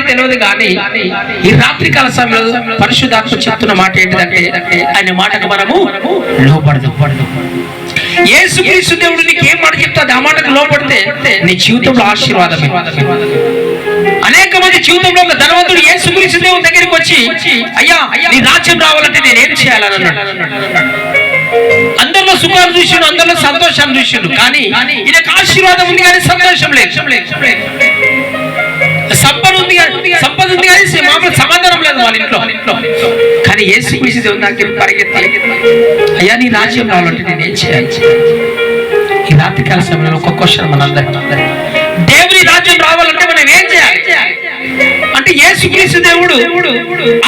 తెలియదు కానీ ఈ రాత్రి కాల సమయంలో పరిశుధాత్మ చెప్తున్న మాట ఏంటిదంటే ఆయన మాటకు మనము లోపడదు యేసుక్రీస్తు దేవుడు నీకు ఏం మాట చెప్తాది ఆ మాటకు లోపడితే నీ జీవితంలో ఆశీర్వాదమే. అనేక మంది జీవితంలో ఉన్న ధనవంతుడు యేసుక్రీస్తు దేవుని దగ్గరికి వచ్చి అయ్యా నీ రాజ్యం రావాలంటే నేను ఏం చేయాలని అన్నాడు. అందరిలో సుఖాలు చూసిండు అందరిలో సంతోషాన్ని చూసిండు. కానీ ఈయనకు ఆశీర్వాదం ఉంది కానీ సంతోషం లేదు. వాళ్ళ ఇంట్లో. కానీ ఏ సుఖిసి దేవుని దగ్గర పరిగెత్తి అయ్యా నీ రాజ్యం రావాలంటే నేను ఏం చేయాలి? ఈ రాత్రికాల సమయంలో ఒక క్వశ్చన్ మనందరికీ దేవుని రాజ్యం రావాలంటే మనం ఏం చేయాలి? అంటే యేసుక్రీస్తు దేవుడు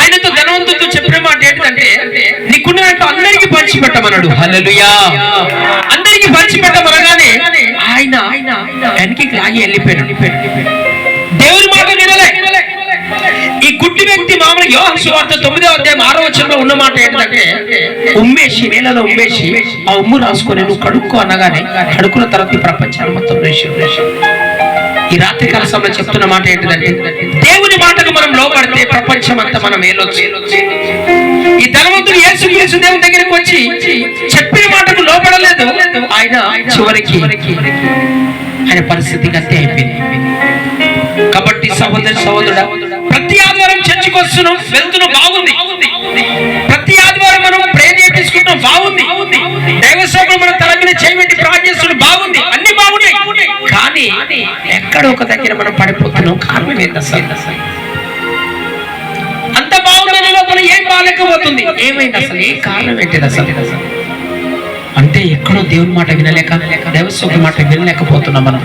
ఆయనతో ధనవంతుడితో చెప్పిన మాట ఏంటంటే నీకున్నట్టు దాంట్లో అందరికీ పంచిపెట్టమన్నాడు. హలలుయా అందరికీ పంచిపెట్టమనగానే ఆయన ఆయన వెనక్కి లాగి వెళ్ళిపోయాడు. దేవుని మాట వినలే. ఈ గుడ్డి వ్యక్తి మామూలు యోహన్ సువార్త తొమ్మిదో అధ్యాయం ఆరో వచనంలో ఉన్న మాట ఏంటంటే ఉమ్మేసి నేలలో ఉమ్మేసి ఆ ఉమ్ము రాసుకొని నువ్వు కడుక్కో అనగానే కడుకున్న తర్వాత ఈ ప్రపంచాన్ని మొత్తం ఈ రాత్రి కాల సమయంలో చెప్తున్న మాట ఏంటంటే దేవుని మాటకు మనం లోపడితే ప్రపంచం అంతా మనం ఏలొచ్చు ఈ ధనవంతుడు యేసు యేసు దేవుని దగ్గరికి వచ్చి చెప్పిన మాటకు లోపడలేదు ఆయన చివరికి ఆయన పరిస్థితి అంతే అయిపోయింది. కాబట్టి సహోదరి సహోదరుడు ఆదివారం చర్చికి వస్తున్నాం. వెళ్తున్నాం. బాగుంది. ప్రతి ఆదివారం మనం ప్రేర్ చేపించుకుంటాం. బాగుంది. దైవ సేవలు మనం తల మీద చేయబెట్టి ప్రార్థిస్తున్నాం బాగుంది. అన్ని బాగున్నాయి. కానీ ఎక్కడ ఒక దగ్గర మనం పడిపోతున్నాం. కారణం ఏంటి అసలు? అంత బాగుందని లోపల ఏం బాగాలేకపోతుంది. ఏమైంది అసలు? ఏ కారణం ఏంటి అసలు? అంటే ఎక్కడో దేవుని మాట వినలేక దేవస్వ మాట వినలేకపోతున్నాం మనం.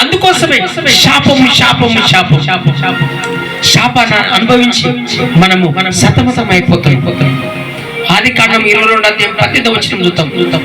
అందుకోసమే శాపము శాపము శాపం శాపాన్ని అనుభవించి మనము మనం సతమతం అయిపోతాం ఆది కాండం ఇరవై రెండు అధ్యాయం పద్దెనిమిది వచ్చిన చూద్దాం చూద్దాం.